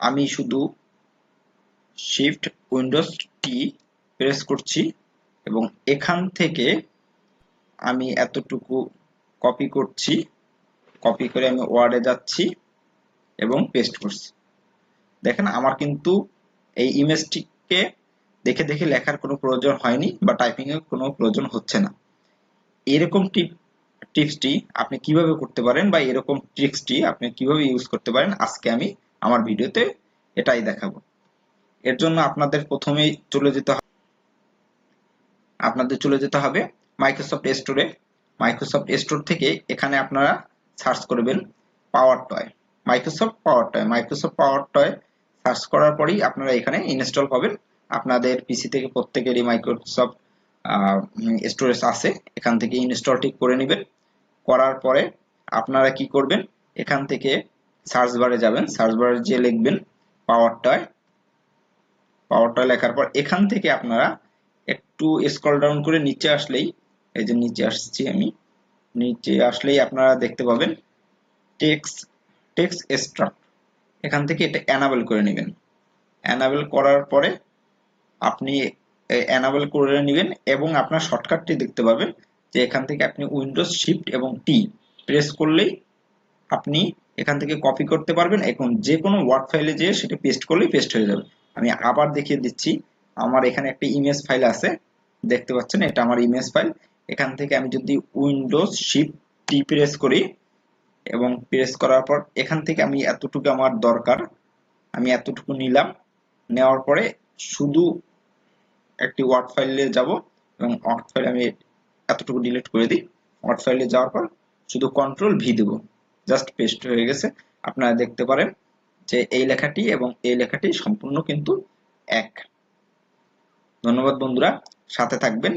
আমি শুধু shift Windows টি press করছি এবং এখান থেকে আমি এতটুকু কপি করছি কপি করে আমি ওয়ার্ডে যাচ্ছি এবং পেস্ট করছি। দেখেন, আমার কিন্তু এই ইমেজটিকে দেখে দেখে লেখার কোনো প্রয়োজন হয়নি বা টাইপিং এর কোনো প্রয়োজন হচ্ছে না। এরকম টিপ টিপসটি আপনি কীভাবে করতে পারেন বা এরকম ট্রিক্সটি আপনি কীভাবে ইউজ করতে পারেন, আজকে আমি আমার ভিডিওতে এটাই দেখাবো। এর জন্য আপনাদের প্রথমেই চলে যেতে হবে, আপনাদের চলে যেতে হবে মাইক্রোসফট স্টোরে মাইক্রোসফট স্টোর থেকে এখানে আপনারা সার্চ করবেন Power Toy Microsoft Power Toy Microsoft Power Toy search করার পরেই আপনারা এখানে ইনস্টল পাবেন। আপনাদের পিসি থেকে প্রত্যেকেরই মাইক্রোসফট স্টোরেজ আছে। এখান থেকে ইনস্টলটি করে নেবেন। করার পরে আপনারা কি করবেন? এখান থেকে সার্চ বারে যাবেন। সার্চ বারে যে লিখবেন পাওয়ার টয় পাওয়ার টয় লেখার পর এখান থেকে আপনারা একটু স্ক্রল ডাউন করে নিচে আসলেই, এই যে নিচে আসছি আমি, নিচে আসলেই আপনারা দেখতে পাবেন টেক্স টেক্স এক্সট্রাক্ট এখান থেকে এটা অ্যানাবেল করে নেবেন। অ্যানাবেল করার পরে আপনি অ্যানাবেল করে নেবেন এবং আপনার শর্টকাটটি দেখতে পাবেন। যে এখান থেকে আপনি উইন্ডোজ শিফট এবং টি প্রেস করলেই আপনি এখান থেকে কপি করতে পারবেন। এখন যে কোনো ওয়ার্ড ফাইলে যেয়ে সেটা পেস্ট করলেই পেস্ট হয়ে যাবে। আমি আবার দেখিয়ে দিচ্ছি, আমার এখানে একটা ইমেজ ফাইল আছে। দেখতে পাচ্ছেন, এটা আমার ইমেজ ফাইল এখান থেকে আমি যদি উইন্ডোজ শিফট টি প্রেস করি এবং প্রেস করার পর এখান থেকে আমি এতটুকু আমার দরকার, আমি এতটুকু নিলাম। নেওয়ার পরে শুধু একটি ওয়ার্ড ফাইলে যাব এবং ওয়ার্ড ফাইল আমি এতটুকু ডিলিট করে দিই। ওয়ার্ড ফাইলে যাওয়ার পর শুধু কন্ট্রোল ভি দেব। জাস্ট পেস্ট হয়ে গেছে। আপনারা দেখতে পারেন যে এই লেখাটি এবং এই লেখাটি সম্পূর্ণ কিন্তু এক। ধন্যবাদ বন্ধুরা। সাথে থাকবেন।